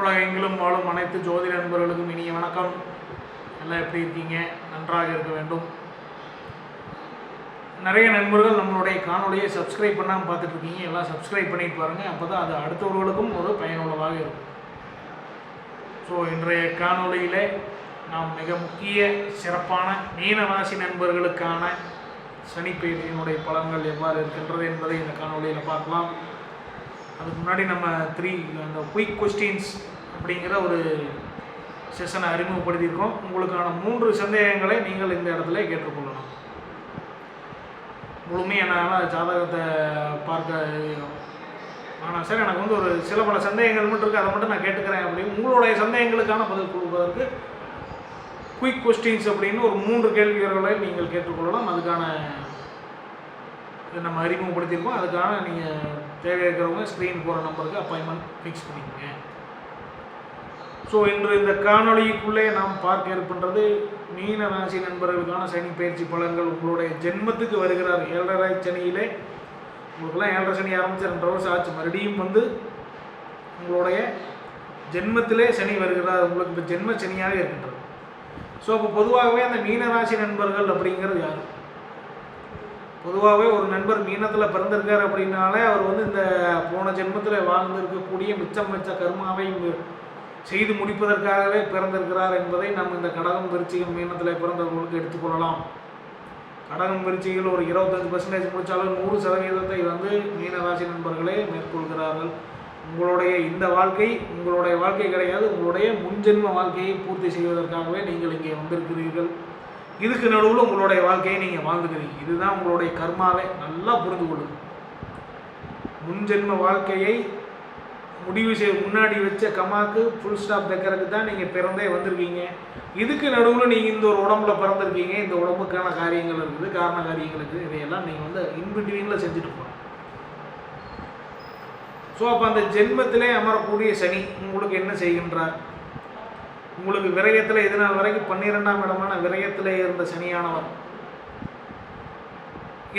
உலகெங்கிலும் வாழும் அனைத்து ஜோதிட நண்பர்களுக்கும் இனிய வணக்கம். எல்லாம் எப்படி இருக்கீங்க? நன்றாக இருக்க வேண்டும். நிறைய நண்பர்கள் நம்மளுடைய காணொலியை சப்ஸ்கிரைப் பண்ணாமல் பார்த்துட்டு இருக்கீங்க. எல்லாம் சப்ஸ்கிரைப் பண்ணிட்டு பாருங்கள் அப்போ தான் அது அடுத்தவர்களுக்கும் ஒரு பயனுள்ளதாக இருக்கும். ஸோ இன்றைய காணொளியிலே நாம் மிக முக்கிய சிறப்பான மீனராசி நண்பர்களுக்கான சனிப்பெயர்ச்சியினுடைய பலன்கள் எவ்வாறு இருக்கின்றது என்பதை இந்த காணொலியில் பார்க்கலாம். அதுக்கு முன்னாடி நம்ம த்ரீ அந்த குயிக் கொஸ்டின்ஸ் அப்படிங்கிற ஒரு செஷனை அறிமுகப்படுத்தியிருக்கோம். உங்களுக்கான மூன்று சந்தேகங்களை நீங்கள் இந்த இடத்துல கேட்டுக்கொள்ளணும் முழுமையான ஜாதகத்தை பார்க்க ஆனால் சார் எனக்கு வந்து ஒரு சில பல சந்தேகங்கள் மட்டும் இருக்குது அதை மட்டும் நான் கேட்டுக்கிறேன் அப்படின்னு. உங்களுடைய சந்தேகங்களுக்கான பதில் கொடுப்பதற்கு குயிக் கொஸ்டின்ஸ் அப்படின்னு ஒரு மூன்று கேள்விகளை நீங்கள் கேட்டுக்கொள்ளலாம். அதுக்கான இதை நம்ம அறிமுகப்படுத்தியிருக்கோம். அதுக்கான நீங்கள் தேவை இருக்கிறவங்க ஸ்க்ரீன் போகிற நம்பருக்கு அப்பாயின்மெண்ட் ஃபிக்ஸ் பண்ணிக்கோங்க. ஸோ இன்று இந்த காணொலிக்குள்ளே நாம் பார்க்க இருக்கின்றது மீன ராசி நண்பர்களுக்கான சனி பயிற்சி பலன்கள். உங்களுடைய ஜென்மத்துக்கு வருகிறார் ஏழரை சனியிலே. உங்களுக்கெல்லாம் ஏழரை சனி ஆரம்பிச்சு ரெண்டு வருஷம் ஆச்சு. மறுபடியும் வந்து உங்களுடைய ஜென்மத்திலே சனி வருகிறார். உங்களுக்கு இப்போ ஜென்ம சனியாக இருக்கின்றது. ஸோ அப்போ பொதுவாகவே அந்த மீனராசி நண்பர்கள் அப்படிங்கிறது யார்? பொதுவாகவே ஒரு நண்பர் மீனத்தில் பிறந்திருக்கார் அப்படின்னாலே அவர் வந்து இந்த போன ஜென்மத்தில் வாழ்ந்திருக்கக்கூடிய மிச்சம் மிச்ச கர்மாவை செய்து முடிப்பதற்காகவே பிறந்திருக்கிறார் என்பதை நம்ம இந்த கடகம் விருச்சிகம் மீனத்தில் பிறந்தவர்களுக்கு எடுத்துக்கொள்ளலாம் கடகம் விருச்சிகள் ஒரு இருபத்தஞ்சு பர்சன்டேஜ் முடித்தாலும் நூறு சதவீதத்தை வந்து மீனராசி நண்பர்களே மேற்கொள்கிறார்கள். உங்களுடைய இந்த வாழ்க்கை உங்களுடைய வாழ்க்கை கிடையாது உங்களுடைய முன்ஜென்ம வாழ்க்கையை பூர்த்தி செய்வதற்காகவே நீங்கள் இங்கே வந்திருக்கிறீர்கள். இதுக்கு நடுவில் உங்களுடைய வாழ்க்கையை நீங்கள் வாழ்ந்துக்கிறீங்க இதுதான் உங்களுடைய கர்மாவை நல்லா புரிந்து கொள்ளுங்க. முன்ஜென்ம வாழ்க்கையை முடிவு செய்ய முன்னாடி வச்ச கமாக்கு ஃபுல் ஸ்டாப் வைக்கிறதுக்கு தான் நீங்கள் பிறந்தே வந்திருக்கீங்க. இதுக்கு நடுவில் நீங்கள் இந்த ஒரு உடம்புல பிறந்திருக்கீங்க. இந்த உடம்புக்கான காரியங்கள் இருக்குது காரண காரியங்களுக்கு. இதையெல்லாம் நீங்கள் வந்து இன்பிட்வீனில் செஞ்சுட்டு போகணும். ஸோ அப்போ அந்த ஜென்மத்திலே அமரக்கூடிய சனி உங்களுக்கு என்ன செய்கின்றார்? உங்களுக்கு விரயத்தில் இது நாள் வரைக்கும் பன்னிரெண்டாம் இடமான விரயத்தில் இருந்த சனியானவர்.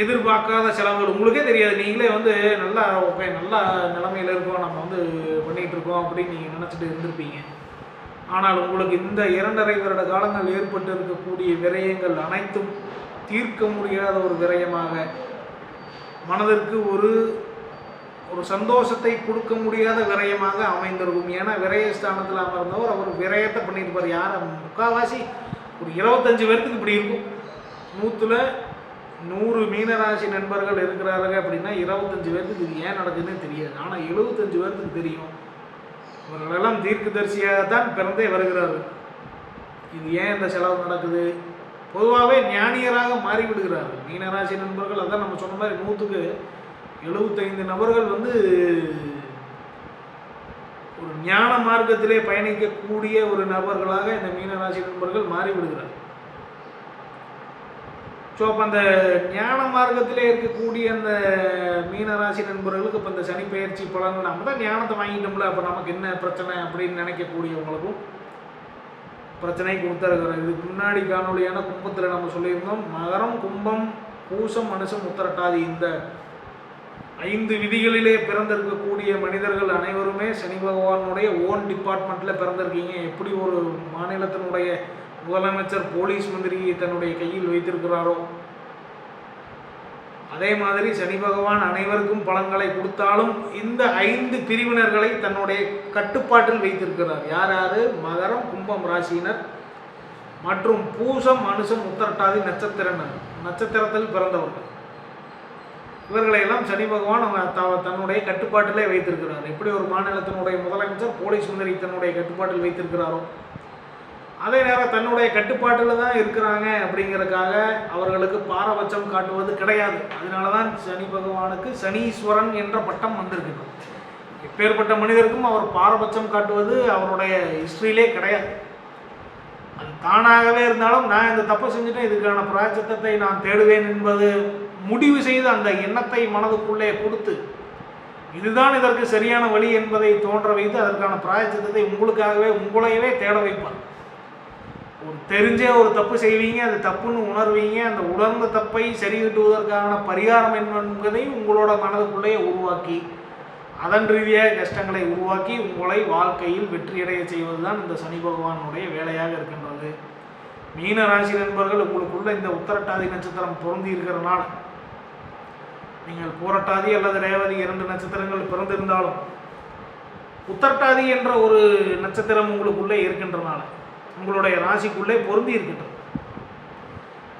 எதிர்பார்க்காத செலவுகள். உங்களுக்கே தெரியாது. நீங்களே வந்து நல்லா ஓகே நல்ல நிலமையில் இருக்கோம். நம்ம வந்து பண்ணிகிட்டு இருக்கோம் அப்படின்னு நீங்கள் நினச்சிட்டு இருந்திருப்பீங்க. ஆனால் உங்களுக்கு இந்த இரண்டரை வருட காலங்கள் ஏற்பட்டு இருக்கக்கூடிய விரயங்கள் அனைத்தும் தீர்க்க முடியாத ஒரு விரயமாக மனதிற்கு ஒரு ஒரு சந்தோஷத்தை கொடுக்க முடியாத விரயமாக அமைந்திருக்கும். ஏன்னா விரயஸ்தானத்தில் அமர்ந்தவர் அவர் விரயத்தை பண்ணியிருப்பார். யார்? முக்கால்வாசி ஒரு இருபத்தஞ்சு பேர்த்துக்கு இப்படி இருக்கும். நூற்றில் நூறு மீனராசி நண்பர்கள் இருக்கிறார்கள் அப்படின்னா இருபத்தஞ்சு பேர்த்துக்கு இது ஏன் நடக்குதுன்னு தெரியாது. ஆனால் எழுபத்தஞ்சு பேர்த்துக்கு தெரியும். இவர்களெல்லாம் தீர்க்கதரிசியாகத்தான் பிறந்தே வருகிறாரு இது ஏன் இந்த செலவு நடக்குது? பொதுவாகவே ஞானியராக மாறிவிடுகிறார்கள். மீனராசி நண்பர்கள் அதான் நம்ம சொன்ன மாதிரி நூற்றுக்கு எழுபத்தைந்து நபர்கள் வந்து ஒரு ஞான மார்க்கத்திலே பயணிக்கக்கூடிய ஒரு நபர்களாக இந்த மீனராசி நண்பர்கள் மாறிவிடுகிறார் ஸோ அப்போ அந்த ஞான மார்க்கத்திலே இருக்கக்கூடிய அந்த மீனராசி நண்பர்களுக்கு இப்போ இந்த சனி பயிற்சி பலன் நம்ம தான் ஞானத்தை வாங்கிட்டோம்ல அப்போ நமக்கு என்ன பிரச்சனை அப்படின்னு நினைக்கக்கூடியவங்களுக்கும் பிரச்சனை கொடுத்துருக்குறோம் இதுக்கு முன்னாடி காணொலியான கும்பத்தில் நம்ம சொல்லியிருந்தோம் மகரம் கும்பம் பூசம் மனுஷம் உத்தரட்டாதி இந்த ஐந்து விதிகளிலே பிறந்திருக்கக்கூடிய மனிதர்கள் அனைவருமே சனி பகவானுடைய ஓன் டிபார்ட்மெண்ட்டில் பிறந்திருக்கீங்க. எப்படி ஒரு மாநிலத்தினுடைய முதலமைச்சர் போலீஸ் மந்திரியை தன்னுடைய கையில் வைத்திருக்கிறாரோ அதே மாதிரி சனி பகவான் அனைவருக்கும் பலன்களை கொடுத்தாலும் இந்த ஐந்து பிரிவினர்களை தன்னுடைய கட்டுப்பாட்டில் வைத்திருக்கிறார். யார் யார்? மகரம் கும்பம் ராசியினர் மற்றும் பூசம் அனுசம் உத்தரட்டாதி நட்சத்திரனர். நட்சத்திரத்தில் பிறந்தவர்கள். இவர்களையெல்லாம் சனி பகவான் அவங்க த- தன்னுடைய கட்டுப்பாட்டிலே வைத்திருக்கிறார். எப்படி ஒரு மாநிலத்தினுடைய முதலமைச்சர் போலீஸ் மந்திரி தன்னுடைய கட்டுப்பாட்டில் வைத்திருக்கிறாரோ அதே நேரம் தன்னுடைய கட்டுப்பாட்டில் தான் இருக்கிறாங்க அப்படிங்கிறதுக்காக அவர்களுக்கு பாரபட்சம் காட்டுவது கிடையாது. அதனால தான் சனி பகவானுக்கு சனீஸ்வரன் என்ற பட்டம் வந்திருக்கு எப்பேற்பட்ட மனிதருக்கும் அவர் பாரபட்சம் காட்டுவது அவருடைய ஹிஸ்ட்ரியிலே கிடையாது. அது தானாகவே இருந்தாலும் நான் இந்த தப்பை செஞ்சுட்டேன் இதுக்கான பிராச்சத்தத்தை நான் தேடுவேன் என்பது முடிவு செய்து அந்த எண்ணத்தை மனதுக்குள்ளே கொடுத்து இதுதான் இதற்கு சரியான வழி என்பதை தோன்ற வைத்து அதற்கான பிராயச்சித்தத்தை உங்களுக்காகவே உங்களையவே தேட வைப்பார். ஒரு தெரிஞ்சே ஒரு தப்பு செய்வீங்க அது தப்புன்னு உணர்வீங்க அந்த உணர்ந்த தப்பை சரி கட்டுவதற்கான பரிகாரம் என்பதை உங்களோட மனதுக்குள்ளேயே உருவாக்கி அதன் ரீதியாக கஷ்டங்களை உருவாக்கி உங்களை வாழ்க்கையில் வெற்றியடைய செய்வதுதான் இந்த சனி பகவானுடைய வேலையாக இருக்கின்றது. மீன ராசி நண்பர்கள் உங்களுக்குள்ள இந்த உத்தரட்டாதி நட்சத்திரம் பொருந்தி இருக்கிறனால நீங்கள் பூரட்டாதி அல்லது ரேவதி இரண்டு நட்சத்திரங்கள் பிறந்திருந்தாலும் உத்தரட்டாதி என்ற ஒரு நட்சத்திரம் உங்களுக்குள்ளே இருக்கின்றனால உங்களுடைய ராசிக்குள்ளே பொருந்தி இருக்கின்றது.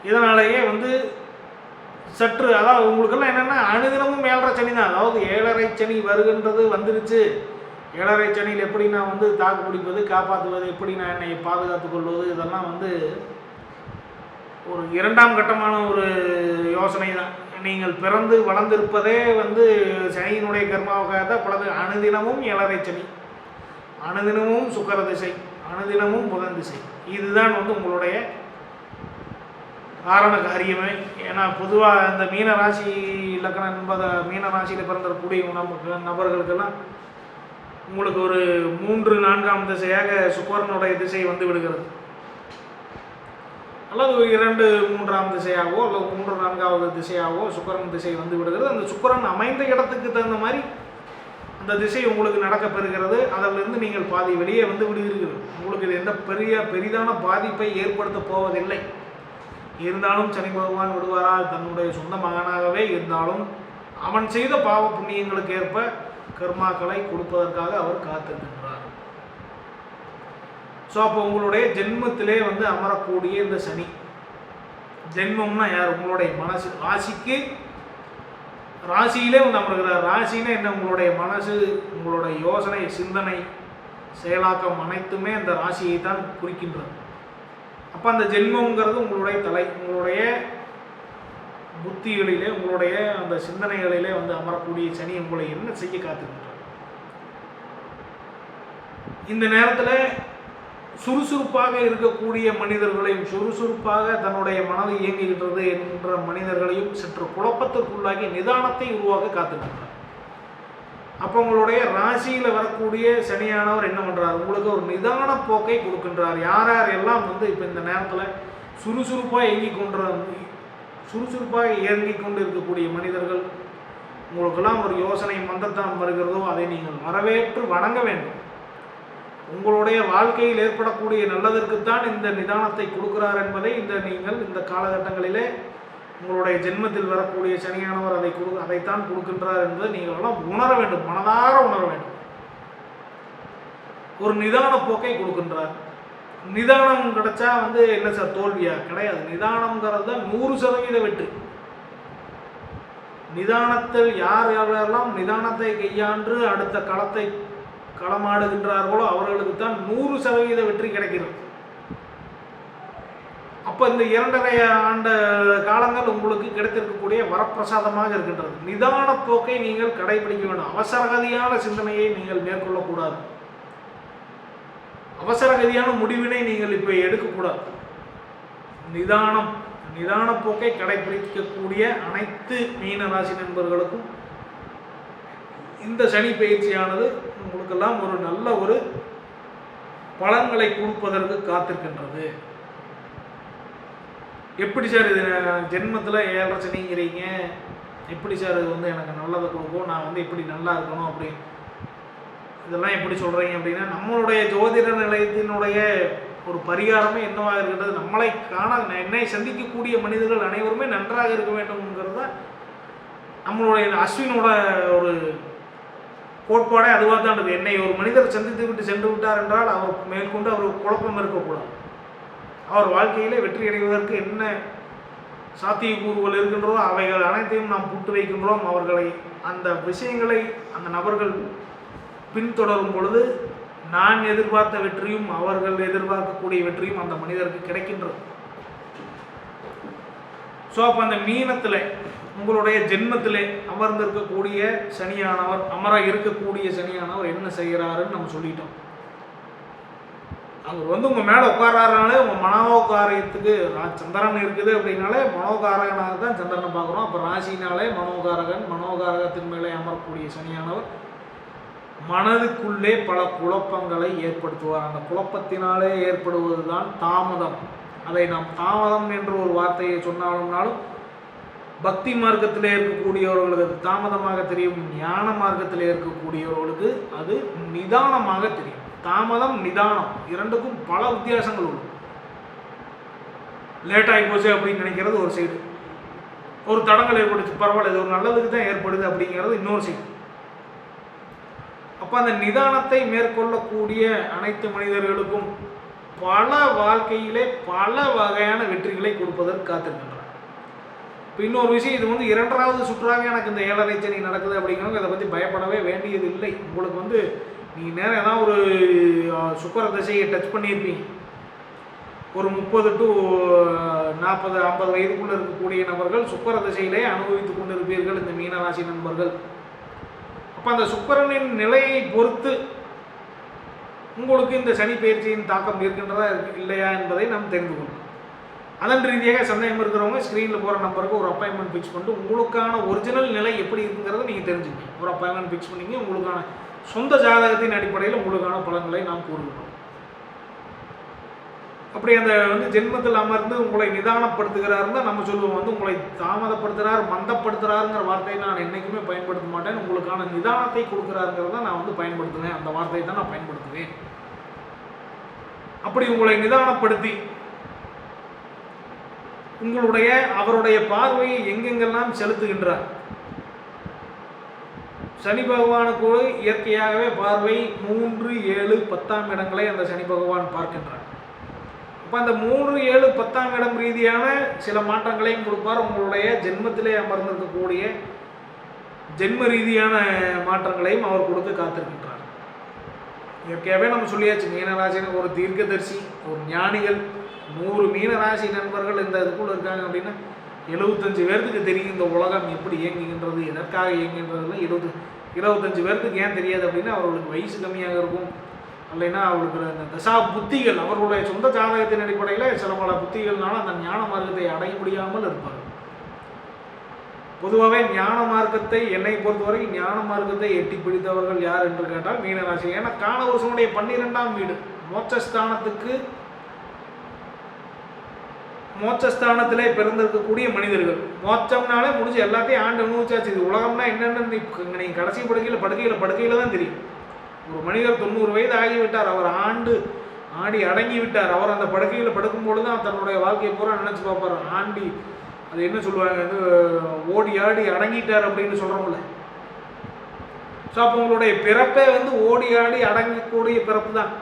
இதனாலேயே வந்து சற்று அதாவது உங்களுக்கெல்லாம் என்னென்னா அனுதினமும் ஏழரை சனி தான் அதாவது ஏழரை சனி வருகின்றது வந்துருச்சு. ஏழரை சனியில் எப்படி நான் வந்து தாக்கு பிடிப்பது காப்பாற்றுவது எப்படி நான் என்னை பாதுகாத்து கொள்வது இதெல்லாம் வந்து ஒரு இரண்டாம் கட்டமான ஒரு யோசனை தான் நீங்கள் பிறந்து வளர்ந்திருப்பதே வந்து சனியினுடைய கர்மாவுக்காக தான் பலது. அனுதினமும் ஏழரை சனி. அனுதினமும் சுக்கர திசை. அனுதினமும் புதன் திசை. இதுதான் வந்து உங்களுடைய காரண காரியமே. ஏன்னா பொதுவாக இந்த மீன ராசி இலக்கணம் என்பதை மீன ராசியில் பிறந்தக்கூடிய நமக்கு நபர்களுக்கெல்லாம் உங்களுக்கு ஒரு மூன்று நான்காம் திசையாக சுக்கரனுடைய திசை வந்து விடுகிறது. அல்லது ஒரு இரண்டு மூன்றாம் திசையாகவோ அல்லது மூன்று நான்காவது திசையாகவோ சுக்கரன் திசை வந்து விடுகிறது. அந்த சுக்கரன் அமைந்த இடத்துக்கு தகுந்த மாதிரி அந்த திசை உங்களுக்கு நடக்க பெறுகிறது. அதிலிருந்து நீங்கள் பாதி வெளியே வந்து விடுகிறீர்கள் உங்களுக்கு இது எந்த பெரிய பெரிதான பாதிப்பை ஏற்படுத்த போவதில்லை. இருந்தாலும் சனி பகவான் விடுவாரா தன்னுடைய சொந்த மகனாகவே இருந்தாலும் அவன் செய்த பாவ புண்ணியங்களுக்கு ஏற்ப கர்மாக்களை கொடுப்பதற்காக அவர் காத்திருக்கிறார் ஸோ அப்போ உங்களுடைய ஜென்மத்திலே வந்து அமரக்கூடிய இந்த சனி. ஜென்மம்னா யார்? உங்களுடைய மனசு. ராசிக்கு ராசியிலே வந்து அமர்கிறார். ராசினா என்ன? உங்களுடைய மனசு உங்களுடைய யோசனை சிந்தனை செயலாக்கம் அனைத்துமே அந்த ராசியை தான் குறிக்கின்றது. அப்போ அந்த ஜென்மங்கிறது உங்களுடைய தலை. உங்களுடைய புத்திகளிலே உங்களுடைய அந்த சிந்தனைகளிலே வந்து அமரக்கூடிய சனி உங்களை என்ன செய்ய காத்துக்கின்றார்? இந்த நேரத்தில் சுறுசுறுப்பாக இருக்கக்கூடிய மனிதர்களையும் சுறுசுறுப்பாக தன்னுடைய மனதை இயங்குகின்றது என்ற மனிதர்களையும் சற்று குழப்பத்திற்குள்ளாகி நிதானத்தை உருவாக்க காத்துக்கின்றார் அப்போ உங்களுடைய ராசியில் வரக்கூடிய சனியானவர் என்ன பண்ணுறார் உங்களுக்கு ஒரு நிதான போக்கை கொடுக்கின்றார். யார் யார் எல்லாம் வந்து இப்போ இந்த நேரத்தில் சுறுசுறுப்பாக இயங்கி கொண்டு சுறுசுறுப்பாக இயங்கி கொண்டு இருக்கக்கூடிய மனிதர்கள் உங்களுக்கெல்லாம் ஒரு யோசனை மந்தத்தான் வருகிறதோ அதை நீங்கள் வரவேற்று வணங்க வேண்டும். உங்களுடைய வாழ்க்கையில் ஏற்படக்கூடிய நல்லதற்குத்தான் இந்த நிதானத்தை கொடுக்கிறார் என்பதை இந்த நீங்கள் இந்த காலகட்டங்களிலே உங்களுடைய ஜென்மத்தில் வரக்கூடிய சனியானவர் அதை கொடு அதைத்தான் கொடுக்கின்றார் என்பதை நீங்கள் எல்லாம் உணர வேண்டும் மனதார உணர வேண்டும். ஒரு நிதான போக்கை கொடுக்கின்றார். நிதானம் கிடைச்சா வந்து என்ன சார் தோல்வியா? கிடையாது. நிதானம்ங்கிறது தான் நூறு சதவீத வெற்றி. நிதானத்தில் யார் யாரெல்லாம் நிதானத்தை கையாண்டு அடுத்த களத்தை களமாடுகின்றார்களோ அவர்களுக்கு தான் நூறு சதவீத வெற்றி கிடைக்கிறது. அப்போ இந்த இரண்டரை ஆண்டு காலங்கள் உங்களுக்கு கிடைத்திருக்கக்கூடிய வரப்பிரசாதமாக இருக்கின்றது. நிதான போக்கை நீங்கள் கடைபிடிக்க வேண்டும். அவசரகதியான சிந்தனையை நீங்கள் மேற்கொள்ளக்கூடாது. அவசரகதியான முடிவினை நீங்கள் இப்போ எடுக்கக்கூடாது. நிதானம் நிதான போக்கை கடைபிடிக்கக்கூடிய அனைத்து மீன ராசி நண்பர்களுக்கும் இந்த சனி பயிற்சியானது உங்களுக்கெல்லாம் ஒரு நல்ல ஒரு பலன்களை கொடுப்பதற்கு காத்திருக்கின்றது. எப்படி சார் இது ஜென்மத்தில் ஏழரை சனிங்கிறீங்க? எப்படி சார் இது வந்து எனக்கு நல்லதை கொடுக்கும்? நான் வந்து எப்படி நல்லா இருக்கணும் அப்படி. இதெல்லாம் எப்படி சொல்கிறீங்க அப்படின்னா நம்மளுடைய ஜோதிட நிலையத்தினுடைய ஒரு பரிகாரமே என்னவாக இருக்கின்றது? நம்மளை காண என்னை சந்திக்கக்கூடிய மனிதர்கள் அனைவருமே நன்றாக இருக்க வேண்டும்ங்கிறது தான் நம்மளுடைய அஸ்வினோட ஒரு கோட்பாடே அதுவாக தான் இருக்குது. என்னை ஒரு மனிதர் சந்தித்து விட்டு சென்று விட்டார் என்றால் அவர் மேற்கொண்டு அவர் குழப்பம் இருக்கக்கூடாது. அவர் வாழ்க்கையிலே வெற்றி அடைவதற்கு என்ன சாத்தியக்கூறுகள் இருக்கின்றதோ அவைகள் அனைத்தையும் நாம் புட்டு வைக்கின்றோம். அவர்களை அந்த விஷயங்களை அந்த நபர்கள் பின்தொடரும் பொழுது நான் எதிர்பார்த்த வெற்றியும் அவர்கள் எதிர்பார்க்கக்கூடிய வெற்றியும் அந்த மனிதருக்கு கிடைக்கின்றது. ஸோ அப்போ அந்த மீனத்தில் உங்களுடைய ஜென்மத்திலே அமர்ந்திருக்கக்கூடிய சனியானவர் அமர இருக்கக்கூடிய சனியானவர் என்ன செய்கிறாருன்னு நம்ம சொல்லிட்டோம். அவர் வந்து உங்கள் மேலே உட்காராருனாலே உங்கள் மனோகாரியத்துக்கு ரா- சந்திரன் இருக்குது அப்படின்னாலே மனோகாரகனாக தான் சந்திரனை பார்க்குறோம். அப்போ ராசினாலே மனோகாரகன் மனோகாரகத்தின் மேலே அமரக்கூடிய சனியானவர் மனதுக்குள்ளே பல குழப்பங்களை ஏற்படுத்துவார். அந்த குழப்பத்தினாலே ஏற்படுவது தான் தாமதம். அதை நாம் தாமதம் என்று ஒரு வார்த்தையை சொன்னாலும்னாலும் பக்தி மார்க்கத்தில் இருக்கக்கூடியவர்களுக்கு அது தாமதமாக தெரியும் ஞான மார்க்கத்தில் இருக்கக்கூடியவர்களுக்கு அது நிதானமாக தெரியும். தாமதம் நிதானம் இரண்டுக்கும் பல வித்தியாசங்கள் உண்டு. லேட் ஆகி போச்சு அப்படின்னு நினைக்கிறது ஒரு சைடு ஒரு தடங்கள் ஏற்படுச்சு பரவாயில்ல இது ஒரு நல்லதுக்கு தான் ஏற்படுது அப்படிங்கிறது இன்னொரு சைடு அப்போ அந்த நிதானத்தை மேற்கொள்ளக்கூடிய அனைத்து மனிதர்களுக்கும் பல வாழ்க்கையிலே பல வகையான வெற்றிகளை கொடுப்பதற்கு காத்திருக்கின்றனர். இப்போ இன்னொரு விஷயம் இது வந்து இரண்டாவது சுற்றாக எனக்கு இந்த ஏழரை சனி நடக்குது அப்படிங்கிறவங்க இதை பற்றி பயப்படவே வேண்டியது இல்லை உங்களுக்கு வந்து நீங்கள் நேரம் ஏதாவது ஒரு சுக்கர தசையை திசையை டச் பண்ணியிருப்பீங்க. ஒரு முப்பது டு நாற்பது ஐம்பது வயதுக்குள்ளே இருக்கக்கூடிய நபர்கள் சுக்கர திசையிலே அனுபவித்து கொண்டிருப்பீர்கள் இந்த மீனராசி நண்பர்கள். அப்போ அந்த சுக்கரனின் நிலையை பொறுத்து உங்களுக்கு இந்த சனி பயிற்சியின் தாக்கம் இருக்கின்றதா இருக்கு- இல்லையா என்பதை நாம் தெரிந்து கொள்ளணும் அதன் ரீதியாக சந்தேகம் இருக்கிறவங்க ஸ்க்ரீனில் போகிற நம்பருக்கு ஒரு அப்பாயின்மெண்ட் ஃபிக்ஸ் பண்ணிட்டு உங்களுக்கான ஒரிஜினல் நிலை எப்படி இருக்குங்கிறத நீங்கள் தெரிஞ்சுக்கணும். ஒரு அப்பாயின்மெண்ட் ஃபிக்ஸ் பண்ணிங்க உங்களுக்கான சொந்த ஜாதகத்தின் அடிப்படையில் உங்களுக்கான பலன்களை நாம் கூறுகிறோம் அப்படி அந்த வந்து ஜென்மத்தில் அமர்ந்து உங்களை நிதானப்படுத்துகிறாருன்னு தான் நம்ம சொல்லுவோம் வந்து உங்களை தாமதப்படுத்துகிறார் மந்தப்படுத்துகிறாருங்கிற வார்த்தையை நான் என்றைக்குமே பயன்படுத்த மாட்டேன். உங்களுக்கான நிதானத்தை கொடுக்குறாருங்கிறத நான் வந்து பயன்படுத்துவேன். அந்த வார்த்தையை தான் நான் பயன்படுத்துவேன். அப்படி உங்களை நிதானப்படுத்தி உங்களுடைய அவருடைய பார்வையை எங்கெங்கெல்லாம் செலுத்துகின்றார்? சனி பகவானுக்கு இயற்கையாகவே பார்வை மூன்று ஏழு பத்தாம் இடங்களை அந்த சனி பகவான் பார்க்கின்றார். அப்போ அந்த மூன்று ஏழு பத்தாம் இடம் ரீதியான சில மாற்றங்களையும் கொடுப்பார். உங்களுடைய ஜென்மத்திலே அமர்ந்திருக்கக்கூடிய ஜென்ம ரீதியான மாற்றங்களையும் அவர் கொடுத்து காத்திருக்கின்றார். இயற்கையாகவே நம்ம சொல்லியாச்சு மீனராசின்னு ஒரு தீர்க்கதரிசி ஒரு ஞானிகள் நூறு மீனராசி நண்பர்கள் இந்த இதுக்குள்ள இருக்காங்க அப்படின்னா எழுபத்தஞ்சு பேர்த்துக்கு தெரியும் இந்த உலகம் எப்படி இயங்குகின்றது எதற்காக இயங்குகின்றதுல இருபது இருபத்தஞ்சு பேர்த்துக்கு ஏன் தெரியாது அப்படின்னா அவர்களுக்கு வயசு கம்மியாக இருக்கும். இல்லைன்னா அவர்களுக்கு அந்த தசா புத்திகள் அவர்களுடைய சொந்த ஜாதகத்தின் அடிப்படையில் சில பல புத்திகள்னால அந்த ஞான மார்க்கத்தை அடைய முடியாமல் இருப்பார். பொதுவாகவே ஞான மார்க்கத்தை என்னை பொறுத்தவரை ஞான மார்க்கத்தை எட்டி பிடித்தவர்கள் யார் என்று கேட்டால் மீனராசி. ஏன்னா காணவசனுடைய பன்னிரெண்டாம் வீடு மோட்சஸ்தானத்துக்கு மோட்சஸ்தானத்திலே பிறந்திருக்கக்கூடிய மனிதர்கள். மோட்சம்னாலே முடிஞ்சு எல்லாத்தையும் ஆண்டு அனுபவிச்சாச்சு. இது உலகம்னா என்னென்னு நீங்கள் கடைசி படுக்கையில் படுக்கையில் படுக்கையில் தான் தெரியும். ஒரு மனிதர் தொண்ணூறு வயது ஆகிவிட்டார். அவர் ஆண்டு ஆடி அடங்கி விட்டார் அவர் அந்த படுக்கையில் படுக்கும்போது தான் தன்னுடைய வாழ்க்கையை பூரா நினச்சி பார்ப்பார். ஆண்டி அது என்ன சொல்லுவாங்க? வந்து ஓடி ஆடி அடங்கிட்டார் அப்படின்னு சொல்கிறோம்ல ஸோ அப்போ உங்களுடைய பிறப்பே வந்து ஓடி ஆடி அடங்கக்கூடிய பிறப்பு தான்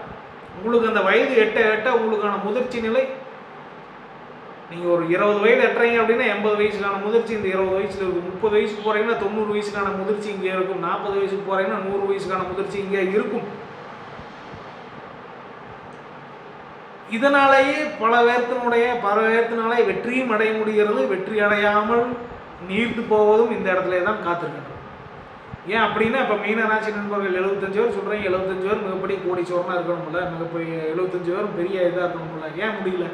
உங்களுக்கு அந்த வயது எட்ட எட்ட உங்களுக்கான முதிர்ச்சி நிலை நீங்கள் ஒரு இருபது வயது எட்டுறீங்க அப்படின்னா எண்பது வயசுக்கான முதிர்ச்சி இந்த இருபது வயசில் இருக்கும் முப்பது வயசுக்கு போகிறீங்கன்னா தொண்ணூறு வயசுக்கான முதிர்ச்சி இங்கே இருக்கும். நாற்பது வயசுக்கு போகிறீங்கன்னா நூறு வயசுக்கான முதிர்ச்சி இங்கே இருக்கும். இதனாலேயே பல பேர்த்தினுடைய பல பேர்த்தினாலே வெற்றியும் அடைய முடிகிறது. வெற்றி அடையாமல் நீர்த்து போவதும் இந்த இடத்துல தான் காத்திருக்கின்றோம். ஏன் அப்படின்னா இப்போ மீனராசி நண்பர்கள் எழுபத்தஞ்சு பேர் சொல்கிறீங்க எழுபத்தஞ்சு பேர் கோடி கோடீஸ்வரனாக இருக்கணும்ல. மிகப்பெரிய எழுபத்தஞ்சு பேரும் பெரிய இதாக இருக்கணும்ல. ஏன் முடியல?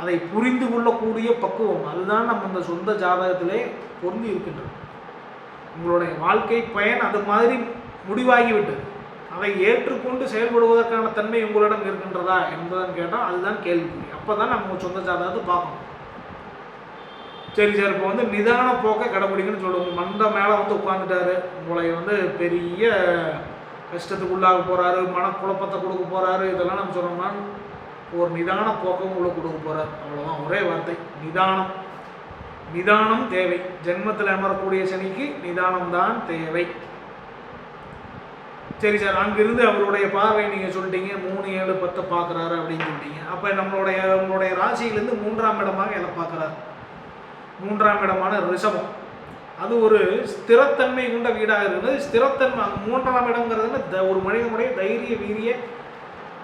அதை புரிந்து கொள்ளக்கூடிய பக்குவம். அதுதான் நம்ம இந்த சொந்த ஜாதகத்திலே பொருந்தி இருக்கின்றது. உங்களுடைய வாழ்க்கை பயன் அது மாதிரி முடிவாகிவிட்டது. அதை ஏற்றுக்கொண்டு செயல்படுவதற்கான தன்மை உங்களிடம் இருக்கின்றதா என்பதன் கேட்டால் அதுதான் கேள்வி அப்போ தான் நம்ம சொந்த ஜாதகத்தை பார்க்கணும். சரி சார் இப்போ வந்து நிதான போக்கை கடைபிடிக்கணும்னு சொல்லுவோம். மண்ட மேலே வந்து உட்காந்துட்டாரு உங்களை வந்து பெரிய கஷ்டத்துக்குள்ளாக போகிறாரு மனக்குழப்பத்தை கொடுக்க போகிறாரு இதெல்லாம் நம்ம சொன்னோம்னா ஒரு நிதான போக்கம் உங்களுக்கு கொடுக்க போகிறார் அவ்வளோதான் ஒரே வார்த்தை நிதானம். நிதானம் தேவை. ஜென்மத்தில் அமரக்கூடிய சனிக்கு நிதானம் தான் தேவை. சரி சார் அங்கிருந்து அவருடைய பார்வை நீங்கள் சொல்லிட்டீங்க. மூணு ஏழு பத்தை பார்க்குறாரு அப்படின்னு சொல்லிட்டீங்க. அப்போ நம்மளுடைய உங்களுடைய ராசியிலேருந்து மூன்றாம் இடமாக எதை பார்க்குறாரு. மூன்றாம் இடமான ரிஷபம். அது ஒரு ஸ்திரத்தன்மை கொண்ட வீடாக இருந்தது. ஸ்திரத்தன்மை அந்த மூன்றாம் இடங்கிறது த- ஒரு மனிதனுடைய தைரிய வீரிய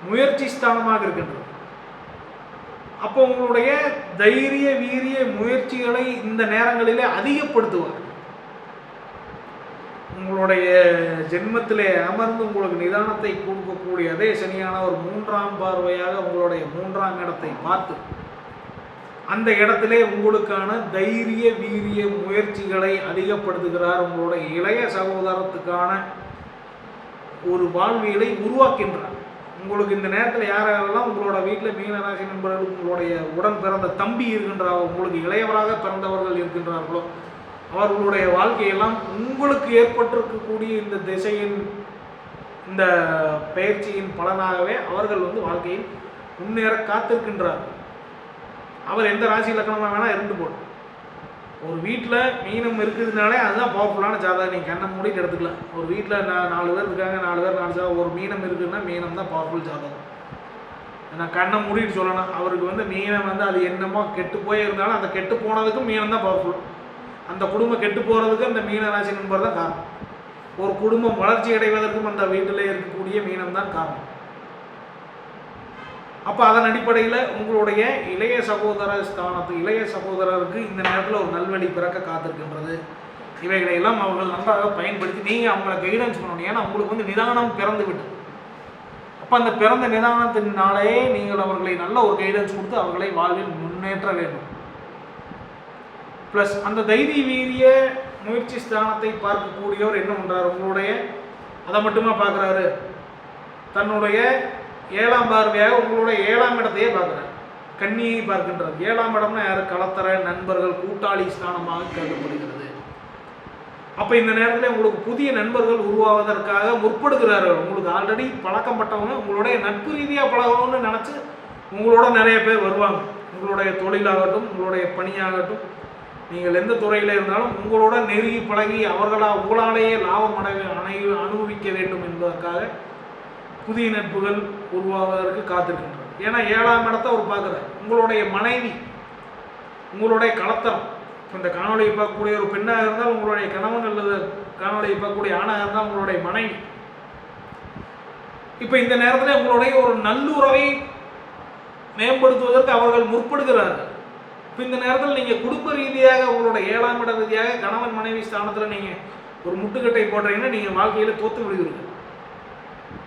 முயற்சி ஸ்தானமாக இருக்கின்றது. அப்போ உங்களுடைய தைரிய வீரிய முயற்சிகளை இந்த நேரங்களிலே அதிகப்படுத்துவார். உங்களுடைய ஜென்மத்திலே அமர்ந்து உங்களுக்கு நிதானத்தை கொடுக்கக்கூடிய அதே சனியான ஒரு மூன்றாம் பார்வையாக உங்களுடைய மூன்றாம் இடத்தை பார்த்து அந்த இடத்திலே உங்களுக்கான தைரிய வீரிய முயற்சிகளை அதிகப்படுத்துகிறார். உங்களுடைய இளைய சகோதரத்துக்கான ஒரு வாழ்வியலை உருவாக்கின்றார் உங்களுக்கு இந்த நேரத்தில் யாரெல்லாம் உங்களோட வீட்டில் மீனராசி நண்பர்கள் உங்களுடைய உடன் பிறந்த தம்பி இருக்கின்றாரோ உங்களுக்கு இளையவராக பிறந்தவர்கள் இருக்கின்றார்களோ அவர்களுடைய வாழ்க்கையெல்லாம் உங்களுக்கு ஏற்பட்டிருக்கக்கூடிய இந்த திசையின் இந்த பயிற்சியின் பலனாகவே அவர்கள் வந்து வாழ்க்கையில் முன்னேற காத்திருக்கின்றார் அவர் எந்த ராசி லக்கணமாக வேணால் இருந்து போடும் ஒரு வீட்டில் மீனம் இருக்குதுனாலே அதுதான் பவர்ஃபுல்லான ஜாதகம். நீங்கள் கண்ணை மூடி எடுத்துக்கலாம். ஒரு வீட்டில் நான் நாலு பேர் இருக்காங்க நாலு பேர் நாலு ஜாதகம் ஒரு மீனம் இருக்குதுன்னா மீனம் தான் பவர்ஃபுல் ஜாதகம். நான் கண்ணை மூடிட்டு சொல்லணும். அவருக்கு வந்து மீனம் வந்து அது என்னமோ கெட்டு போய் இருந்தாலும் அந்த கெட்டு போனதுக்கும் மீனம் தான் பவர்ஃபுல் அந்த குடும்பம் கெட்டு போகிறதுக்கு அந்த மீன ராசி நண்பர் தான் காரணம். ஒரு குடும்பம் வளர்ச்சி அடைவதற்கும் அந்த வீட்டில் இருக்கக்கூடிய மீனம் தான் காரணம். அப்போ அதன் அடிப்படையில் உங்களுடைய இளைய சகோதர ஸ்தானத்து இளைய சகோதரருக்கு இந்த நேரத்தில் ஒரு நல்வழி பிறக்க காத்திருக்கின்றது. இவைகளை எல்லாம் அவர்கள் நன்றாக பயன்படுத்தி நீங்கள் அவங்கள கைடன்ஸ் பண்ணணும். ஏன்னா உங்களுக்கு வந்து நிதானம் பிறந்து விட்டது. அப்போ அந்த பிறந்த நிதானத்தினாலே நீங்கள் அவர்களை நல்ல ஒரு கைடன்ஸ் கொடுத்து அவர்களை வாழ்வில் முன்னேற்ற வேண்டும். ப்ளஸ் அந்த தைரிய வீரிய முயற்சி ஸ்தானத்தை பார்க்கக்கூடியவர் என்ன பண்ணுறாரு உங்களுடைய அதை மட்டுமா பார்க்குறாரு? தன்னுடைய ஏழாம் பார்வையாக உங்களுடைய ஏழாம் இடத்தையே பார்க்குறேன். கண்ணியை பார்க்கின்றார் ஏழாம் இடம்னா யார்? கலத்தர நண்பர்கள் கூட்டாளி ஸ்தானமாக கருதப்படுகிறது. அப்போ இந்த நேரத்தில் உங்களுக்கு புதிய நண்பர்கள் உருவாவதற்காக முற்படுகிறார்கள். உங்களுக்கு ஆல்ரெடி பழக்கப்பட்டவங்க உங்களுடைய நட்பு ரீதியாக பழகணும்னு நினச்சி உங்களோட நிறைய பேர் வருவாங்க. உங்களுடைய தொழிலாகட்டும் உங்களுடைய பணியாகட்டும் நீங்கள் எந்த துறையில் இருந்தாலும் உங்களோட நெருங்கி பழகி அவர்களால் உங்களாலேயே லாபம் அடைய அணை அனுபவிக்க வேண்டும் என்பதற்காக புதிய நட்புகள் உருவாவதற்கு காத்திருக்கின்றனர் ஏன்னா ஏழாம் இடத்தை அவர் பார்க்குறார். உங்களுடைய மனைவி உங்களுடைய கலத்தரம். இப்போ இந்த காணொலியை பார்க்கக்கூடிய ஒரு பெண்ணாக இருந்தால் உங்களுடைய கணவன் அல்லது காணொலியை பார்க்கக்கூடிய ஆணாக இருந்தால் உங்களுடைய மனைவி. இப்போ இந்த நேரத்தில் உங்களுடைய ஒரு நல்லுறவை மேம்படுத்துவதற்கு அவர்கள் முற்படுகிறார்கள். இப்போ இந்த நேரத்தில் நீங்கள் குடும்ப ரீதியாக உங்களோட ஏழாம் இட ரீதியாக கணவன் மனைவி ஸ்தானத்தில் நீங்கள் ஒரு முட்டுக்கட்டை போடுறீங்கன்னா நீங்கள் வாழ்க்கையில் தோற்று விடுகிறீர்கள்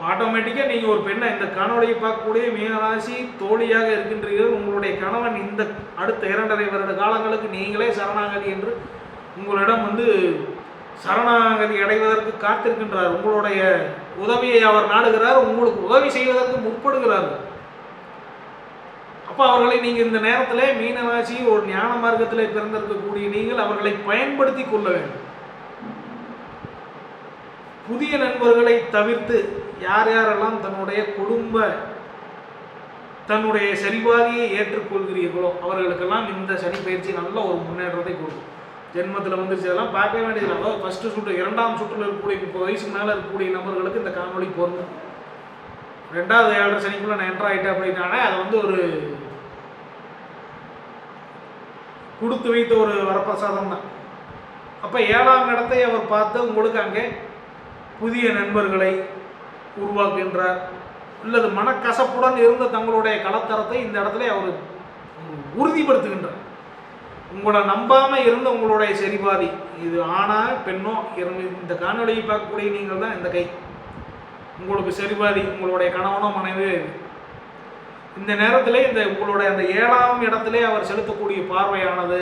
ஆட்டோமேட்டிக்காக நீங்கள் ஒரு பெண்ணை இந்த கணவனை பார்க்கக்கூடிய மீனராசி தோழியாக இருக்கின்றீர்கள். உங்களுடைய கணவன் இந்த அடுத்த இரண்டரை வருட காலங்களுக்கு நீங்களே சரணாகதி என்று உங்களிடம் வந்து சரணாகதி அடைவதற்கு காத்திருக்கின்றார். உங்களுடைய உதவியை அவர் நாடுகிறார். உங்களுக்கு உதவி செய்வதற்கு முற்படுகிறார். அப்போ அவர்களை நீங்கள் இந்த நேரத்தில் மீனராசி ஒரு ஞான மார்க்கத்தில் பிறந்திருக்கக்கூடிய நீங்கள் அவர்களை பயன்படுத்தி கொள்ள வேண்டும். புதிய நண்பர்களை தவிர்த்து யார் யாரெல்லாம் தன்னுடைய குடும்ப தன்னுடைய சரிபாதியை ஏற்றுக்கொள்கிறீர்களோ அவர்களுக்கெல்லாம் இந்த சனி பயிற்சி நல்ல ஒரு முன்னேற்றத்தை கொடுக்கும். ஜென்மத்தில் வந்துருச்சு அதெல்லாம் பார்க்க வேண்டியது அதாவது ஃபஸ்ட்டு சுற்று இரண்டாம் சுற்றில் இருக்கக்கூடிய முப்பது வயசுக்கு மேலே இருக்கக்கூடிய நபர்களுக்கு இந்த காணொலி பொருந்தும். ரெண்டாவது ஏழரை சனிக்குள்ளே நான் என்ட்ரு ஆகிட்டேன் அப்படின்னாலே அது வந்து ஒரு கொடுத்து வைத்த ஒரு வரப்பிரசாதம் தான் அப்போ ஏழாம் இடத்தை அவர் பார்த்து உங்களுக்கு அங்கே புதிய நண்பர்களை உருவாக்குகின்றார். அல்லது மனக்கசப்புடன் இருந்த தங்களுடைய கலத்தரத்தை இந்த இடத்துல அவர் உறுதிப்படுத்துகின்றார். உங்களை நம்பாமல் இருந்த உங்களுடைய செரிபாதி இது ஆணா பெண்ணோ இந்த காணொலியை பார்க்கக்கூடிய நீங்கள் தான் இந்த கை. உங்களுக்கு சரிபாதி உங்களுடைய கணவனோ மனைவி இந்த நேரத்தில் இந்த உங்களுடைய அந்த ஏழாம் இடத்திலே அவர் செலுத்தக்கூடிய பார்வையானது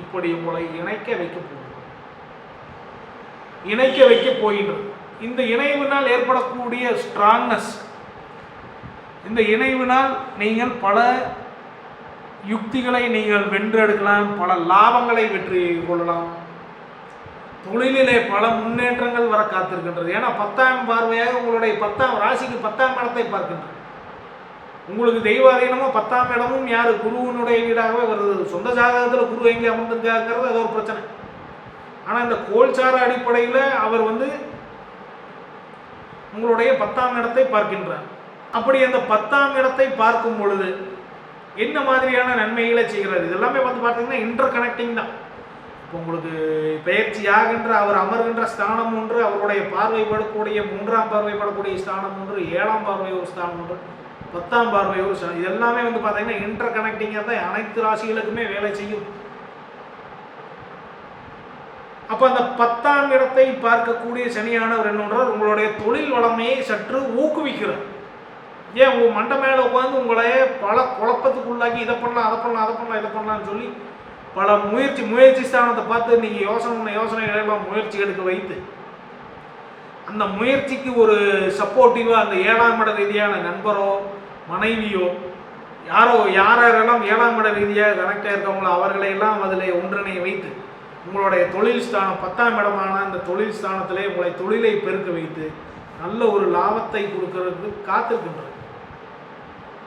இப்படி உங்களை இணைக்க வைக்க போகிறது இணைக்க வைக்க போகின்றது. இந்த இணைவினால் ஏற்படக்கூடிய ஸ்ட்ராங்னஸ் இந்த இணைவினால் நீங்கள் பல யுக்திகளை நீங்கள் வென்றெடுக்கலாம் பல லாபங்களை வெற்றி கொள்ளலாம். தொழிலிலே பல முன்னேற்றங்கள் வர காத்திருக்கின்றது. ஏன்னா பத்தாம் பார்வையாக உங்களுடைய பத்தாம் ராசிக்கு பத்தாம் இடத்தை பார்க்கின்றது. உங்களுக்கு தெய்வாதீனமோ பத்தாம் இடமும் யார்? குருவினுடைய வீடாகவே வருது. சொந்த ஜாதகத்தில் குரு எங்கே அமர்ந்திருக்காங்கிறது அது ஒரு பிரச்சனை. ஆனால் இந்த கோல்சார அடிப்படையில் அவர் வந்து உங்களுடைய பத்தாம் இடத்தை பார்க்கின்றார். அப்படி அந்த பத்தாம் இடத்தை பார்க்கும் பொழுது என்ன மாதிரியான நன்மைகளை செய்கிறார்? இது எல்லாமே வந்து பார்த்தீங்கன்னா இன்டர் கனெக்டிங் தான். இப்போ உங்களுக்கு பயிற்சி ஆகின்ற அவர் அமர்கின்ற ஸ்தானம் ஒன்று அவருடைய பார்வைப்படக்கூடிய மூன்றாம் பார்வைப்படக்கூடிய ஸ்தானம் ஒன்று ஏழாம் பார்வை ஒரு ஸ்தானம் ஒன்று பத்தாம் பார்வை ஒரு ஸ்தானம். இது எல்லாமே வந்து பார்த்தீங்கன்னா இன்டர் கனெக்டிங்காக தான் அனைத்து ராசிகளுக்குமே வேலை செய்யும். அப்போ அந்த பத்தாம் இடத்தை பார்க்கக்கூடிய சனியானவர் என்னன்றார் உங்களுடைய தொழில் வளமையை சற்று ஊக்குவிக்கிறார். ஏன்? உங்கள் மண்டை மேலே உட்காந்து உங்களை பல குழப்பத்துக்குள்ளாக்கி இதை பண்ணலாம் அதை பண்ணலாம் அதை பண்ணலாம் இதை பண்ணலாம்னு சொல்லி பல முயற்சி முயற்சி ஸ்தானத்தை பார்த்து நீங்கள் யோசனை பண்ண யோசனைகள் எல்லாம் முயற்சி எடுக்க வைத்து அந்த முயற்சிக்கு ஒரு சப்போர்ட்டிவாக அந்த ஏழாம் இட ரீதியான நண்பரோ மனைவியோ யாரோ யார் யாரெல்லாம் ஏழாம் இட ரீதியாக கனெக்டாக இருக்கவங்களோ அவர்களையெல்லாம் அதில் ஒன்றிணைய வைத்து உங்களுடைய தொழில் ஸ்தானம் பத்தாம் இடமான அந்த தொழில் ஸ்தானத்திலே உங்களை தொழிலை பெருக்க வைத்து நல்ல ஒரு லாபத்தை கொடுக்கறதுக்கு காத்திருக்கின்றது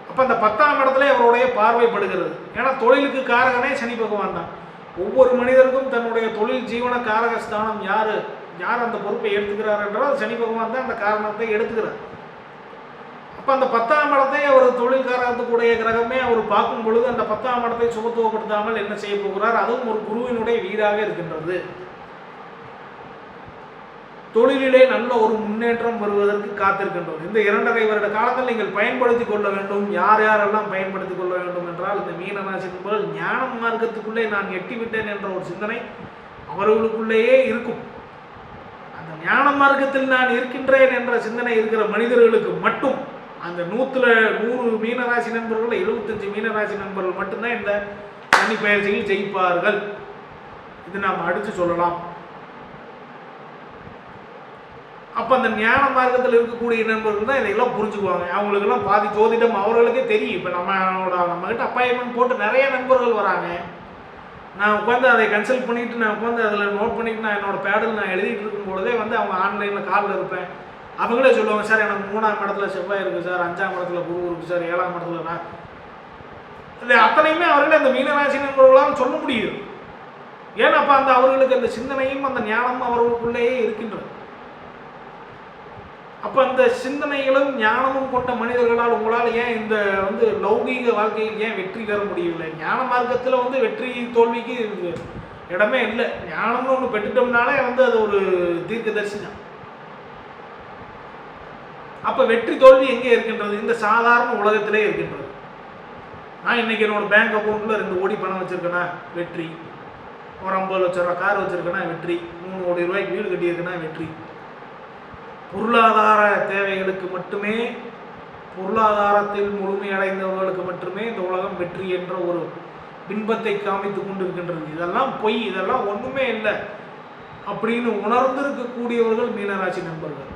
அப்போ அந்த பத்தாம் இடத்துல அவருடைய பார்வைப்படுகிறது ஏன்னா தொழிலுக்கு காரகனே சனி பகவான் தான். ஒவ்வொரு மனிதருக்கும் தன்னுடைய தொழில் ஜீவன காரக ஸ்தானம் யார்? யார் அந்த பொறுப்பை எடுத்துக்கிறார் என்றால் சனி பகவான் தான் அந்த காரணத்தை எடுத்துக்கிறார். அப்போ அந்த பத்தாம் இடத்தை அவர் தொழில்காரத்துக்குடைய கிரகமே அவர் பார்க்கும் பொழுது அந்த பத்தாம் இடத்தை சுகத்துவப்படுத்தாமல் என்ன செய்ய போகிறார்? அதுவும் ஒரு குருவினுடைய வீடாக இருக்கின்றது. தொழிலிலே நல்ல ஒரு முன்னேற்றம் வருவதற்கு காத்திருக்கின்றோம். இந்த இரண்டரை வருட காலத்தில் நீங்கள் பயன்படுத்தி கொள்ள வேண்டும். யார் யாரெல்லாம் பயன்படுத்தி கொள்ள வேண்டும் என்றால் இந்த மீனராசி என்பவர்கள் ஞான மார்க்கத்துக்குள்ளே நான் எட்டிவிட்டேன் என்ற ஒரு சிந்தனை அவர்களுக்குள்ளேயே இருக்கும். அந்த ஞான மார்க்கத்தில் நான் இருக்கின்றேன் என்ற சிந்தனை இருக்கிற மனிதர்களுக்கு மட்டும் அந்த நூற்றுல நூறு மீனராசி நண்பர்கள் எழுபத்தஞ்சு மீனராசி நண்பர்கள் மட்டும்தான் இந்த சனி பயிற்சியில் ஜெயிப்பார்கள். இது நாம் அடித்து சொல்லலாம். அப்போ அந்த ஞான மார்க்கத்தில் இருக்கக்கூடிய நண்பர்கள் தான் இதையெல்லாம் புரிஞ்சுக்குவாங்க. அவங்களுக்கெல்லாம் பாதி ஜோதிடம் அவர்களுக்கே தெரியும். இப்போ நம்மளோட நம்மக்கிட்ட அப்பாயின்மெண்ட் போட்டு நிறைய நண்பர்கள் வராங்க. நான் உட்காந்து அதை கன்சல்ட் பண்ணிட்டு நான் உட்காந்து அதில் நோட் பண்ணிட்டு நான் என்னோட பேடல் நான் எழுதிட்டு இருக்கும் பொழுதே வந்து அவங்க ஆன்லைனில் காலில் இருப்பேன். அவங்களே சொல்லுவாங்க சார் எனக்கு மூணாம் இடத்துல செவ்வாய் இருக்குது சார். அஞ்சாம் இடத்துல குரு இருக்குது சார். ஏழாம் இடத்துல நான் இது அத்தனையுமே அவர்களே அந்த மீனராசி நண்பர்களால் சொல்ல முடியும் ஏன்னா அப்போ அந்த அவர்களுக்கு அந்த சிந்தனையும் அந்த ஞானமும் அவர்களுக்குள்ளேயே இருக்கின்றது? அப்போ அந்த சிந்தனைகளும் ஞானமும் கொண்ட மனிதர்களால் உங்களால் ஏன் இந்த வந்து லௌகீக வாழ்க்கையில் ஏன் வெற்றி பெற முடியவில்லை? ஞான மார்க்கத்தில் வந்து வெற்றி தோல்விக்கு இடமே இல்லை. ஞானம்னு ஒன்று பெற்றுட்டோம்னாலே வந்து அது ஒரு தீர்க்க தரிசனம் அப்போ வெற்றி தோல்வி எங்கே இருக்கின்றது? இந்த சாதாரண உலகத்திலே இருக்கின்றது. நான் இன்னைக்கு என்னோட பேங்க் அக்கௌண்ட்டில் ரெண்டு கோடி பணம் வச்சுருக்கேன்னா வெற்றி. ஒரு ஐம்பது லட்ச ரூபா கார் வச்சுருக்கேன்னா வெற்றி. மூணு கோடி ரூபாய்க்கு வீடு கட்டியிருக்கேன்னா வெற்றி. பொருளாதார தேவைகளுக்கு மட்டுமே பொருளாதாரத்தில் முழுமையடைந்தவர்களுக்கு மட்டுமே இந்த உலகம் வெற்றி என்ற ஒரு பின்பத்தை காமித்து கொண்டிருக்கின்றது. இதெல்லாம் பொய் இதெல்லாம் ஒன்றுமே இல்லை. அப்படின்னு உணர்ந்திருக்கக்கூடியவர்கள் மீனராசி நண்பர்கள்.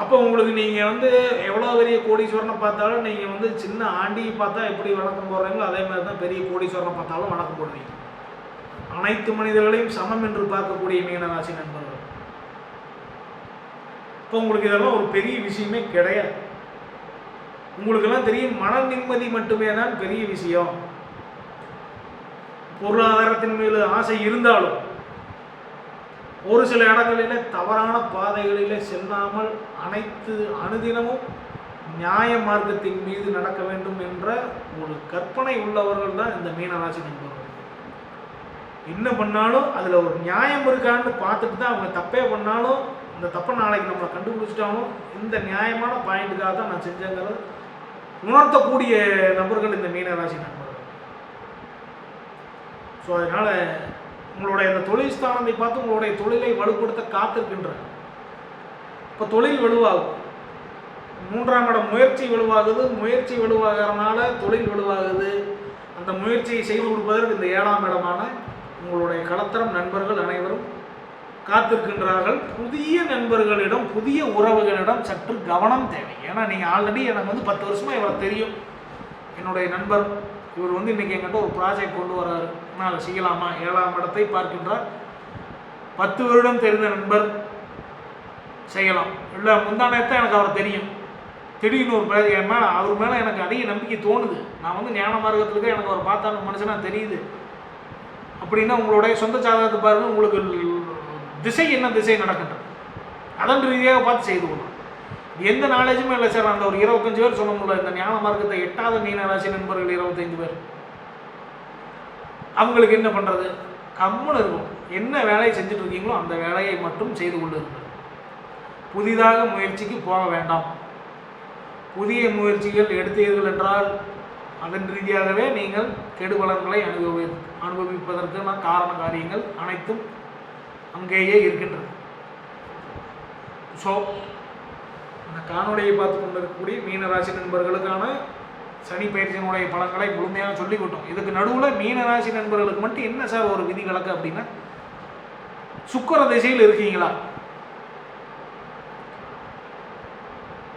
அப்போ உங்களுக்கு நீங்கள் வந்து எவ்வளோ பெரிய கோடீஸ்வரனை பார்த்தாலும் நீங்கள் வந்து சின்ன ஆண்டியை பார்த்தா எப்படி வணக்கம் போடுறீங்களோ அதே மாதிரி தான் பெரிய கோடீஸ்வரனை பார்த்தாலும் வணக்கம் போடுவீங்க. அனைத்து மனிதர்களையும் சமம் என்று பார்க்கக்கூடிய மீனராசி நண்பர்கள். இப்போ உங்களுக்கு இதெல்லாம் ஒரு பெரிய விஷயமே கிடையாது. உங்களுக்கெல்லாம் தெரியும் மன நிம்மதி மட்டுமே தான் பெரிய விஷயம். பொருளாதாரத்தின் மீது ஆசை இருந்தாலும் ஒரு சில இடங்களிலே தவறான பாதைகளிலே செல்லாமல் அனைத்து அனுதினமும் நியாய மார்க்கத்தின் மீது நடக்க வேண்டும் என்ற ஒரு கற்பனை உள்ளவர்கள் தான் இந்த மீனராசி நண்பர்கள். என்ன பண்ணாலும் அதில் ஒரு நியாயம் இருக்கான்னு பார்த்துட்டு தான் அவங்க தப்பே பண்ணாலும் இந்த தப்பை நாளைக்கு நம்மளை கண்டுபிடிச்சிட்டாலும் இந்த நியாயமான பாயிண்ட்டுக்காக தான் நான் செஞ்சேங்கிறது உணர்த்தக்கூடிய நபர்கள் இந்த மீனராசி நண்பர்கள். ஸோ அதனால் உங்களுடைய அந்த தொழில் ஸ்தானத்தை பார்த்து உங்களுடைய தொழிலை வலுப்படுத்த காத்திருக்கின்றன இப்போ தொழில் வலுவாகும் மூன்றாம் இடம் முயற்சி வலுவாகுது. முயற்சி வலுவாகிறதுனால தொழில் வலுவாகுது. அந்த முயற்சியை செய்து கொடுப்பதற்கு இந்த ஏழாம் இடமான உங்களுடைய கலத்தரம் நண்பர்கள் அனைவரும் காத்திருக்கின்றார்கள். புதிய நண்பர்களிடம் புதிய உறவுகளிடம் சற்று கவனம் தேவை. ஏன்னா நீங்கள் ஆல்ரெடி எனக்கு வந்து பத்து வருஷமாக இவரை தெரியும். என்னுடைய நண்பர் இவர் வந்து இன்றைக்கி எங்கிட்ட ஒரு ப்ராஜெக்ட் கொண்டு வராரு. நான் அதை செய்யலாமா? ஏழாம் இடத்தை பார்க்கின்றார். பத்து வருடம் தெரிந்த நண்பர் செய்யலாம். இல்லை முந்தானத்தை எனக்கு அவர் தெரியும். திடீர்னு ஒரு பே- என் மேலே அவர் மேலே எனக்கு அதிக நம்பிக்கை தோணுது. நான் வந்து ஞான மார்க்கத்துக்கு எனக்கு அவர் பார்த்தாலும் மனுஷனாக தெரியுது. அப்படின்னா உங்களுடைய சொந்த ஜாதகத்தை பாருங்கள் உங்களுக்கு திசை என்ன திசை நடக்கின்றது. அதன் ரீதியாக பார்த்து செய்து கொள்ளலாம். எந்த நாலேஜுமே இல்லை சார் அந்த ஒரு இருபத்தஞ்சு பேர் சொல்ல முடியல. இந்த ஞான மார்க்கத்தை எட்டாவது மீனராசி நண்பர்கள் இருபத்தைந்து பேர். அவங்களுக்கு என்ன பண்ணுறது கம்மல் இருக்கும். என்ன வேலையை செஞ்சுட்டு இருக்கீங்களோ அந்த வேலையை மட்டும் செய்து கொண்டு புதிதாக முயற்சிக்கு போக வேண்டாம். புதிய முயற்சிகள் எடுத்தீர்கள் என்றால் அதன் ரீதியாகவே நீங்கள் கெடுபலன்களை அனுபவி அனுபவிப்பதற்கான காரண காரியங்கள் அனைத்தும் அங்கேயே இருக்கின்றது ஸோ இந்த காணொலியை பார்த்து கொண்டிருக்கக்கூடிய மீனராசி நண்பர்களுக்கான சனி பயிற்சியினுடைய பலன்களை முழுமையாக சொல்லிவிட்டோம் இதுக்கு நடுவில் மீனராசி நண்பர்களுக்கு மட்டும் என்ன சார் ஒரு விதி கலக்கு அப்படின்னா சுக்கர திசையில் இருக்கீங்களா?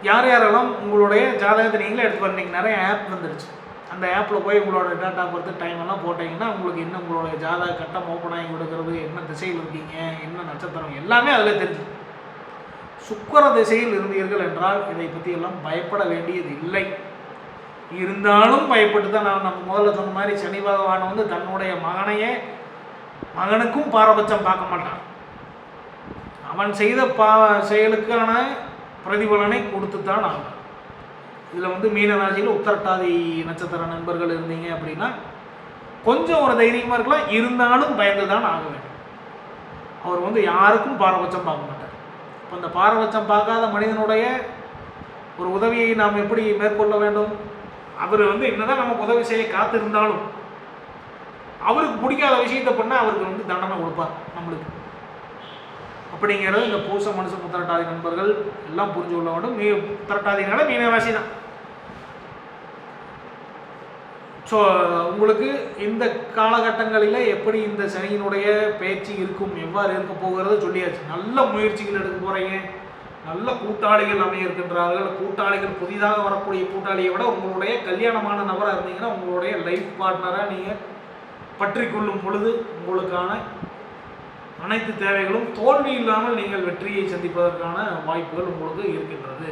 யார் யாரெல்லாம் உங்களுடைய ஜாதகத்தை நீங்களே எடுத்து பண்ணீங்க நிறைய ஆப் வந்துருச்சு. அந்த ஆப்பில் போய் உங்களோட டேட்டா பொறுத்து டைம் எல்லாம் போட்டிங்கன்னா உங்களுக்கு என்ன உங்களுடைய ஜாதக கட்டம் ஓப்பன் ஆகி கொடுக்கறது என்ன திசையில் இருக்கீங்க என்ன நட்சத்திரம் எல்லாமே அதில் தெரிஞ்சுக்கும் சுக்கர திசையில் இருந்தீர்கள் என்றால் இதை பற்றி எல்லாம் பயப்பட வேண்டியது இல்லை. இருந்தாலும் பயப்பட்டு தான் நான் நம்ம முதல்ல சொன்ன மாதிரி சனி பகவான் வந்து தன்னுடைய மகனையே மகனுக்கும் பாரபட்சம் பார்க்க மாட்டான். அவன் செய்த பா செயலுக்கான பிரதிபலனை கொடுத்து தான் ஆகும் இதில் வந்து மீனராசியில் உத்தரட்டாதி நட்சத்திர நண்பர்கள் இருந்தீங்க அப்படின்னா கொஞ்சம் ஒரு தைரியமாக இருக்கலாம். இருந்தாலும் பயந்து தான் ஆக வேண்டும். அவர் வந்து யாருக்கும் பாரபட்சம் பார்க்க அந்த பாரபட்சம் பார்க்காத மனிதனுடைய ஒரு உதவியை நாம் எப்படி மேற்கொள்ள வேண்டும்? அவர் வந்து என்னதான் நமக்கு உதவி செய்ய காத்திருந்தாலும் அவருக்கு பிடிக்காத விஷயத்தை பண்ணால் அவருக்கு வந்து தண்டனை கொடுப்பார் நம்மளுக்கு. அப்படிங்கிறது இந்த பூச மனுஷ புத்திரட்டாதி நண்பர்கள் எல்லாம் புரிஞ்சு கொள்ள வேண்டும். மீ புத்திரட்டாதினால மீனராசி தான். ஸோ உங்களுக்கு இந்த காலகட்டங்களில் எப்படி இந்த சனியினுடைய பேச்சு இருக்கும் எவ்வாறு இருக்க போகிறது சொல்லியாச்சு. நல்ல முயற்சிகள் எடுக்க போகிறீங்க நல்ல கூட்டாளிகள் அமைய இருக்கின்றார்கள். கூட்டாளிகள் புதிதாக வரக்கூடிய கூட்டாளியை விட உங்களுடைய கல்யாணமான நபராக இருந்தீங்கன்னா உங்களுடைய லைஃப் பார்ட்னராக நீங்கள் பற்றி கொள்ளும் பொழுது உங்களுக்கான அனைத்து தேவைகளும் தோல்வி இல்லாமல் நீங்கள் வெற்றியை சந்திப்பதற்கான வாய்ப்புகள் உங்களுக்கு இருக்கின்றது.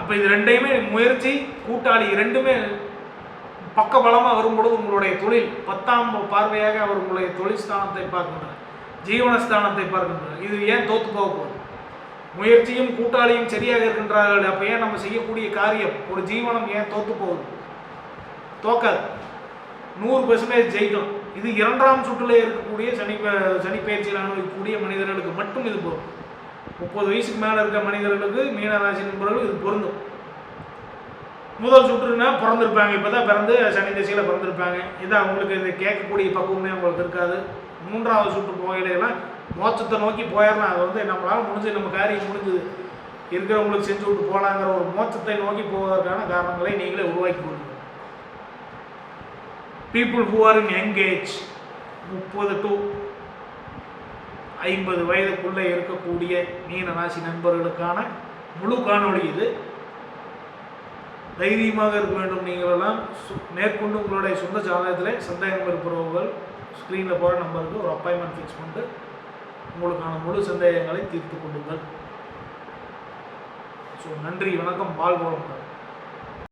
அப்போ இது ரெண்டையுமே முயற்சி கூட்டாளி பக்க பலமாக வரும்பொழுது உங்களுடைய தொழில் பத்தாம் பார்வையாக அவர் உங்களுடைய தொழில் ஸ்தானத்தை பார்க்கின்றார். ஜீவனஸ்தானத்தை பார்க்கின்றார். இது ஏன் தோத்து போக போகுது? முயற்சியும் கூட்டாளியும் சரியாக இருக்கின்றார்கள். அப்போ ஏன் நம்ம செய்யக்கூடிய காரியம்? ஒரு ஜீவனம் ஏன் தோத்து போகுது? தோக்காது. நூறு பெர்சன்டேஜ் ஜெயிக்கும் இது இரண்டாம் சுற்றுல இருக்கக்கூடிய சனி ப- சனி பயிற்சியில் அனுபவிக்கக்கூடிய மனிதர்களுக்கு மட்டும் இது பொருந்தும். முப்பது வயசுக்கு மேலே இருக்க மனிதர்களுக்கு மீனராசி நண்பர்கள் இது பொருந்தும். முதல் சுற்றுனா பிறந்திருப்பாங்க. இப்போ தான் பிறந்து சனி திசையில் பிறந்திருப்பாங்க. இது அவங்களுக்கு இந்த கேட்கக்கூடிய பக்குவமே அவங்களுக்கு இருக்காது. மூன்றாவது சுற்று போகையிலாம் மோட்சத்தை நோக்கி போயிடலாம். அது வந்து நம்மளால் முடிஞ்சு நம்ம காரியம் முடிஞ்சுது. இருக்கிறவங்களுக்கு செஞ்சு விட்டு போகலாங்கிற ஒரு மோட்சத்தை நோக்கி போவதற்கான காரணங்களை நீங்களே உருவாக்கி கொடுங்க people who are in engage முப்பது டு ஐம்பது வயதுக்குள்ளே இருக்கக்கூடிய மீன ராசி நண்பர்களுக்கான முழு காணொளி இது. தைரியமாக இருக்க வேண்டும் நீங்கள் எல்லாம் சு- மேற்கொண்டு உங்களுடைய சொந்த ஜாதகத்தில் சந்தேகம் இருப்பவர்கள் ஸ்க்ரீனில் போகிற நம்பருக்கு ஒரு அப்பாயின்மெண்ட் ஃபிக்ஸ் பண்ணிட்டு உங்களுக்கான முழு சந்தேகங்களை தீர்த்து கொள்ளுங்கள். ஸோ நன்றி வணக்கம் வாழ்வோம்